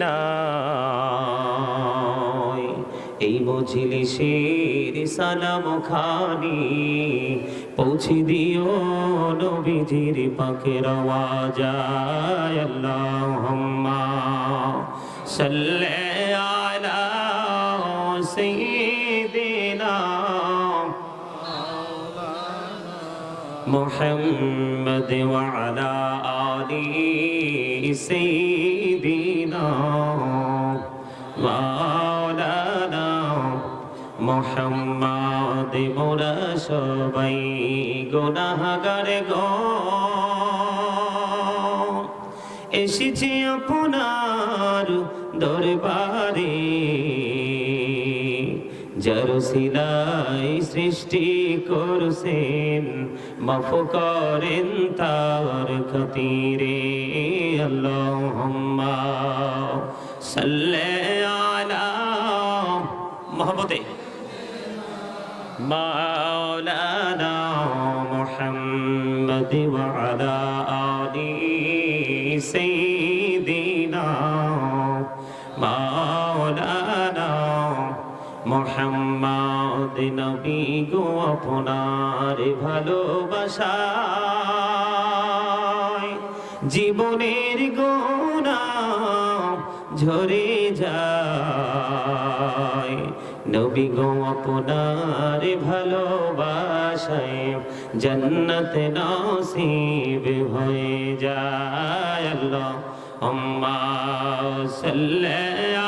নাই এই মজলিসের সালাম খানি পৌঁছে দিও নবীজির পাকের আওয়াজায় আল্লাহুম্মা সাল্লি আলা সাইয়্যিদিনা محمد وعلى آل سيدنا মাওলানা মোহাম্মদ মোরা সবাই গুনাহগার গো। এসেছি আপনার দরবারে। যার সিলাই সৃষ্টি করছেন, মাফ করেন তার খাতিরে আল্লাহুম্মা সাল্লি আলা মোহাম্মদে মাওলানা মুহাম্মদ আলা মোহাম্মদ নবী গো আপনার ভালোবাসায় জীবনের গোনা ঝরে যায়। নবী গো আপনার ভালোবাসায় জন্নত নসিব হয়ে যায়। আল্লাহ আম্মা সাল্লি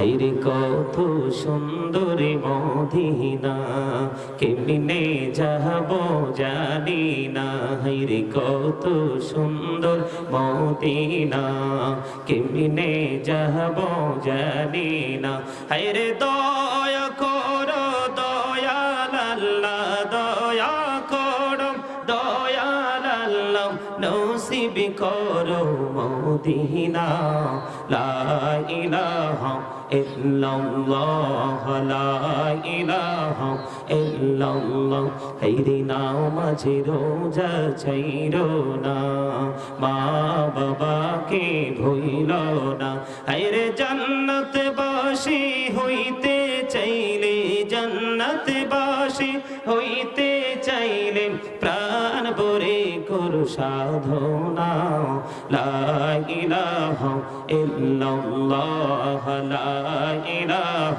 হাইরে কত সুন্দর মদিনা কেমনে যাব জানি না। হাইরে কত সুন্দর মদিনা কেমনে যাব জানি না। হাইরে দয়া নসিব করো মদিনা, লা ইল্লাল্লাহ লা ইল্লাল্লাহ। হাইরে নাও মাঝে রোজা ছাইরো না, মা বাবাকে ভইল না। হাইরে জান্নাত বাসি হইতে চাইলে জান্নাত বাসি হইতে করু সাধনা লাইলাহ ইল্লাল্লাহ লাইলাহ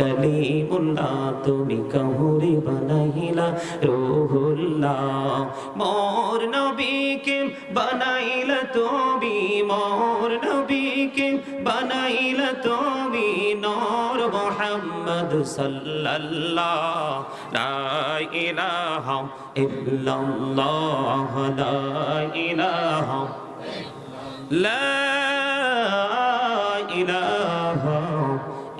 কলিমুল্লাহ তুমি কাহুরে বানাইলা রুহুল্লাহ মোর নবীকে বানাইলা তুমি মোর নবীকে বানাইলা তুমি নূর মুহাম্মদ সাল্লাল্লাহ লা ইলাহা ইল্লাল্লাহ লা ইলাহা لا إله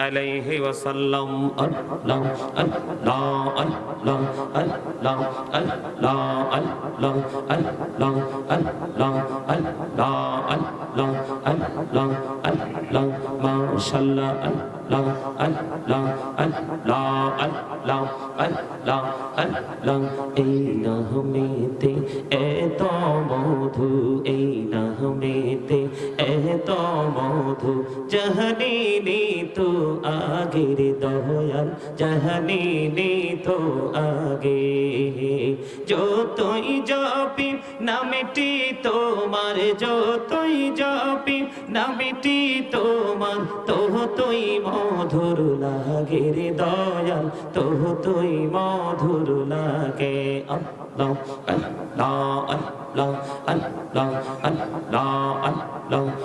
আলাইহি ওয়াসাল্লাম আল্লাহ আল্লাহ আল্লাহ আল্লাহ আল্লাহ আল্লাহ আল্লাহ আল্লাহ আল্লাহ আল্লাহ আল্লাহ আল্লাহ মাশাআল্লাহ আল্লাহ আল্লাহ আল্লাহ আল্লাহ আল্লাহ আল্লাহ এই নামেতে এত মধু এই নামেতে এত মধু, জহনি তু আগের দয়াল, জাহানি তো আগে। যতই জপি নামেটি তোমার, যতই জপি নামেটি তোমার তোহ তুই মধুর লাগে রে দয়াল তোহ তুই মধুর লাগে। আল্লাহ আল্লাহ আল্লাহ আল্লাহ আল্লাহ আল্লাহ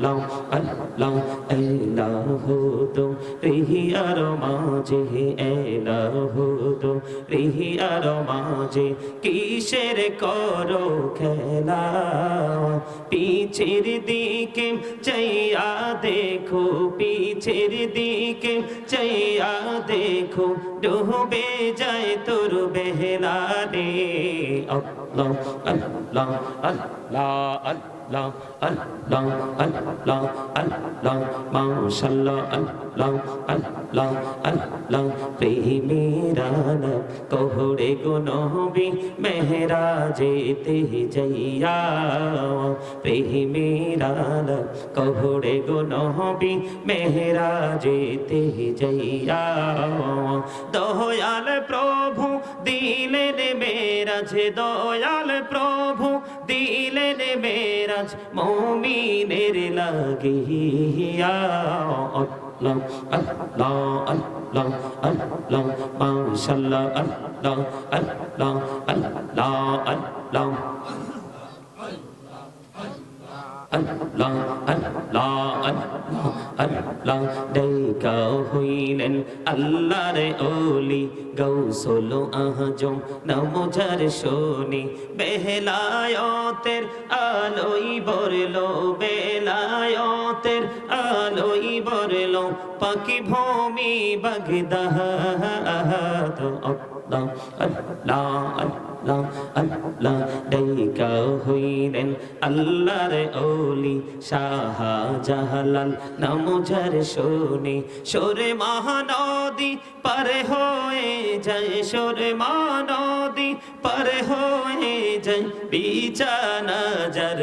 আল্লাহ এলাহু তো রিহিয়ার মাঝে এলাহু তো রিহিয়ার মাঝে কিসের করো খেলা পিছের দিকে চাইয়া দেখো পিছের দিকে চাইয়া দেখো ডুবে যায় তোর বেহলা রে আল্লাহ আল্লাহ আল্লাহ আল্লাহ আল্লাহ আল্লাহ আল্লাহ মাশাআল্লাহ আল্লাহ আল্লাহ আল্লাহ প্রেমেরান কোহরে গো নবী মেহরাজেতে যাইয়া প্রেমেরান কোহরে গো নবী মেহরাজেতে যাইয়া দয়াল প্রভু দিলেন মেরাজ দয়াল প্রভু দিলেন মেরাজ মমিনের লাগিয়া। আল্লাহ আল্লাহ আল্লাহ আল্লাহ মাশাআল্লাহ আল্লাহ আল্লাহ আল্লাহ আল্লাহ। আল্লাহ আল্লাহ আল্লাহ আল্লাহ দেখা হইলেন আল্লাহর ওলি গৌসল আহজম নমজার শোনি বেহলায়তের আলোই বরলো বেলায়তের আলোই বরলো পাখি ভূমি বাগদাহ তো আল্লাহ আল্লাহ আল্লাহ আল্লাহ ডাইকা হইলেন আল্লাহর ওলি শাহ জাহালাল নামজার শোনে, সোরে মহানদী পারে হয়ে যায়, সোরে মহানদী পারে হয়ে যায়, বিছানা যার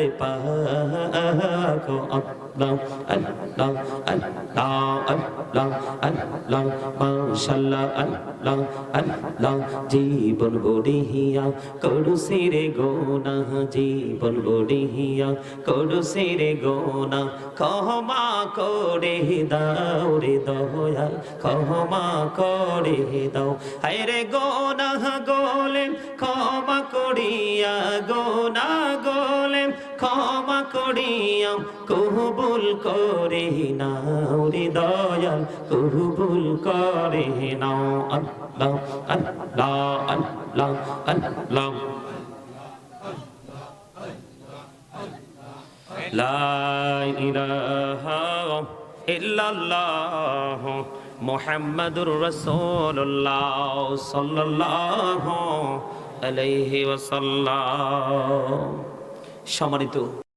আল্লাহ জীবন গড়িয়া করু সিরে গোনা জীবন গড়িয়া করু সিরে গোনা ক্ষমা করে দাও রে দয়াল, ক্ষমা করে দাও। হায় রে গোনা গলে ক্ষমা করিয়া গোনা গলে ক্ষমা করিয়া কুহুবুল করে নাও হৃদয়াল কুহুবুল করে নাও আল্লাহ আল্লাহ আল্লাহ ইলাহা ইল্লাল্লাহ। মোহাম্মদুর রসোল্লাহ সাল্লাহ আলাইহি ওয়াসাল্লাম। সম্মানিত